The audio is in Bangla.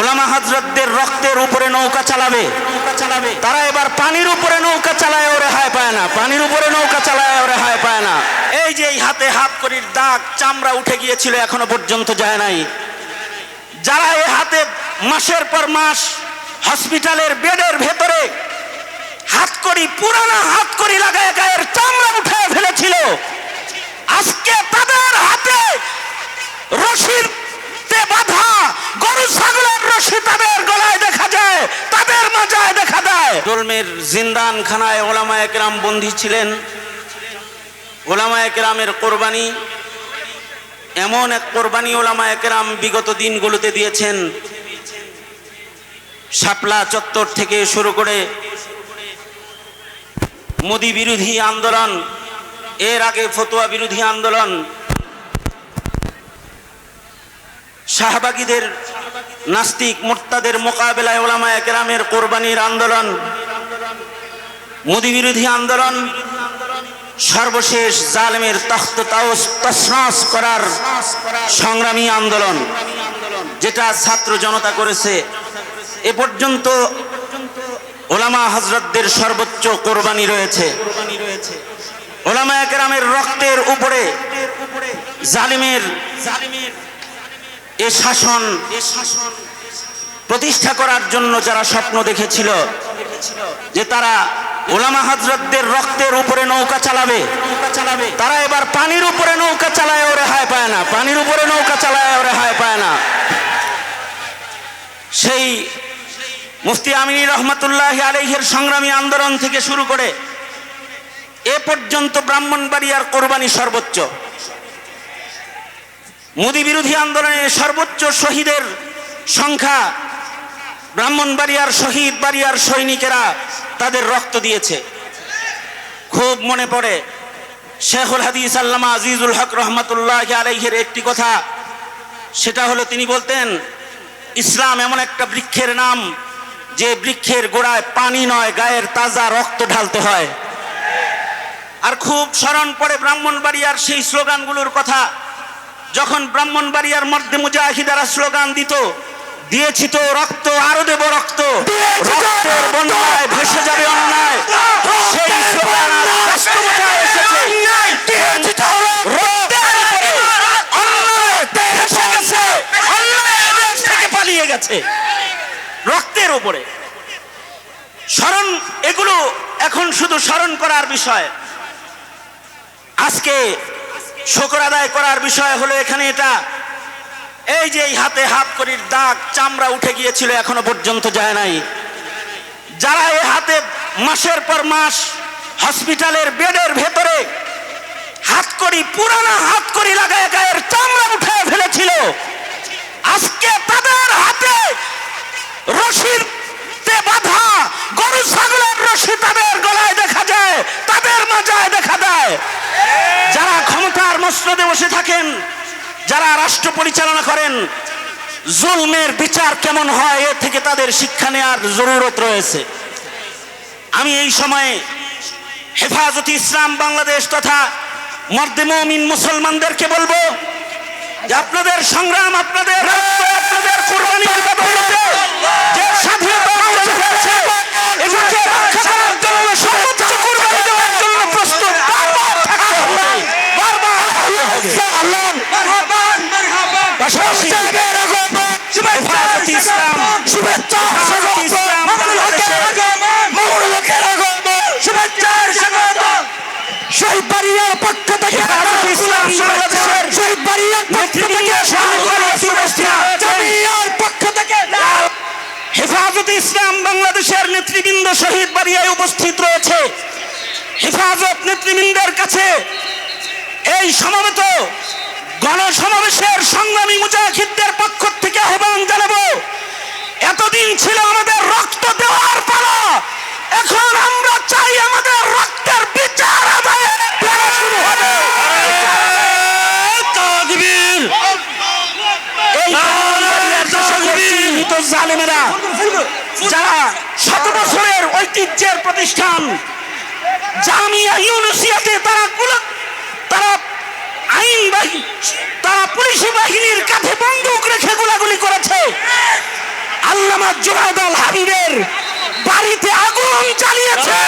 ওলামা হজরতদের রক্তের উপরে নৌকা চালাবে। চালাবে। তারা এবার পানির উপরে নৌকা চালায় ও রেহাই পায় না। পানির উপরে নৌকা চালায় ও রেহাই পায় না। এই যে এই হাতে হাত করির দাগ চামড়া উঠে গিয়েছিল এখনও পর্যন্ত যায় নাই। যারা এই হাতে মাসের পর মাস হসপিটালের বেডের ভেতরে হাত করি পুরানা হাত করি লাগায় গায়ের চামড়া উঠে ফেলেছিল আজকে তাদের হাতে রশির তে বাঁধা গরু ছাগলের রশি তাদের গলায় দেখা যায় তাদের মাজায় জিন্দান খানায় ওলামা একরাম বন্দী ছিলেন। ওলামা একরামের কোরবানি, এমন এক কোরবানি ওলামা একরাম বিগত দিনগুলোতে দিয়েছেন। শাপলা চত্বর থেকে শুরু করে মোদি বিরোধী আন্দোলন, এর আগে ফতুয়া বিরোধী আন্দোলন, শাহবাগীদের নাস্তিক মোর্তাদের মোকাবেলায় ওলামা একরামের কোরবানির আন্দোলন মোদি বিরোধী আন্দোলন সর্বশেষ জালেমের তখ্ত তসনস করার সংগ্রামী আন্দোলন, যেটা ছাত্র জনতা করেছে। এ পর্যন্ত ওলামা হজরতদের সর্বোচ্চ কোরবানি রয়েছে। ওলামা একরামের রক্তের উপরে জালিমের জালিমের এ শাসন এ শাসন প্রতিষ্ঠা করার জন্য যারা স্বপ্ন দেখেছিল, যে তারা ওলামা হজরতদের রক্তের উপরে নৌকা চালাবে। চালাবে তারা এবার পানির উপরে নৌকা চালায় ও রেহাই পায় না। পানির উপরে নৌকা চালায় ও রেহাই পায় না। সেই মুফতি আমিনী রহমতুল্লাহ আলহের সংগ্রামী আন্দোলন থেকে শুরু করে এ পর্যন্ত ব্রাহ্মণবাড়িয়ার কোরবানি সর্বোচ্চ। মোদী বিরোধী আন্দোলনে সর্বোচ্চ শহীদের সংখ্যা ব্রাহ্মণবাড়িয়ার শহীদ বাড়িয়ার সৈনিকেরা তাদের রক্ত দিয়েছে। খুব মনে পড়ে। শেখুল হাদিস আল্লামা আজিজুল হক রহমতুল্লাহ আলাইহের একটি কথা। সেটা হলো তিনি বলতেন, ইসলাম এমন একটা বৃক্ষের নাম, যে বৃক্ষের গোড়ায় পানি নয়, গায়ের তাজা রক্ত ঢালতে হয়। আর খুব স্মরণ পড়ে ব্রাহ্মণবাড়িয়ার সেই স্লোগানগুলোর কথা। যখন ব্রাহ্মণবাড়িয়ার মধ্যে মুজাহিদারা স্লোগান দিত দিয়েছি তো রক্ত আরও দেব রক্ত। রক্তের বন্যায় ভেসে যাবে অন্যায়। সেই স্লোগান বাস্তবতায় এসেছে। পালিয়ে গেছে। রক্তের উপরে। স্মরণ এগুলো এখন শুধু স্মরণ করার বিষয়। আজকে শকর আদায় করার বিষয় হলো এখানে এটা। এই যে এই হাতে হাত করির দাগ, চামড়া উঠে গিয়েছিল, এখনও পর্যন্ত যায় নাই। যারা এই হাতে মাসের পর মাস হসপিটালের বেডের ভেতরে হাত করি, পুরানা হাত করি লাগায় গায়ের চামড়া উঠে ফেলেছিল, আজকে তাদের হাতে রশির বাঁধা গরু, ছাগলের রশি তাদের গলায় দেখা যায়, তাদের মাজায় দেখা দেয় যারা ক্ষমতার মসনদে বসে থাকেন যারা রাষ্ট্র পরিচালনা করেন, জুলমের বিচার কেমন হয় এ থেকে তাদের শিক্ষা নেওয়ার জরুরত রয়েছে। আমি এই সময়ে হেফাজত ইসলাম বাংলাদেশ তথা মর্দে মমিন মুসলমানদেরকে বলব যে আপনাদের সংগ্রাম, আপনাদের আপনাদের বদৌলতে যে শহীদ বাড়িয়ার পক্ষ থেকে হেফাজত ইসলাম বাংলাদেশের শহীদ বাড়িয়ার পক্ষ থেকে জামিয়ার পক্ষ থেকে হেফাজত ইসলাম বাংলাদেশের নেতৃবৃন্দ শহীদ বাড়িয়ায় উপস্থিত রয়েছে। হেফাজত নেতৃবৃন্দের কাছে এই সমবেত চিহ্নিত জালেমেরা, যারা শত বছরের ঐতিহ্যের প্রতিষ্ঠান, জামিয়া ইউনিভার্সিটিতে তারা তারা আইন বাহিনী তারা পুলিশ বাহিনীর কাছে বন্দুক রেখে গোলাগুলি করেছে। আল্লামা জোরাদ আল হাবিবের বাড়িতে আগুন জ্বালিয়েছে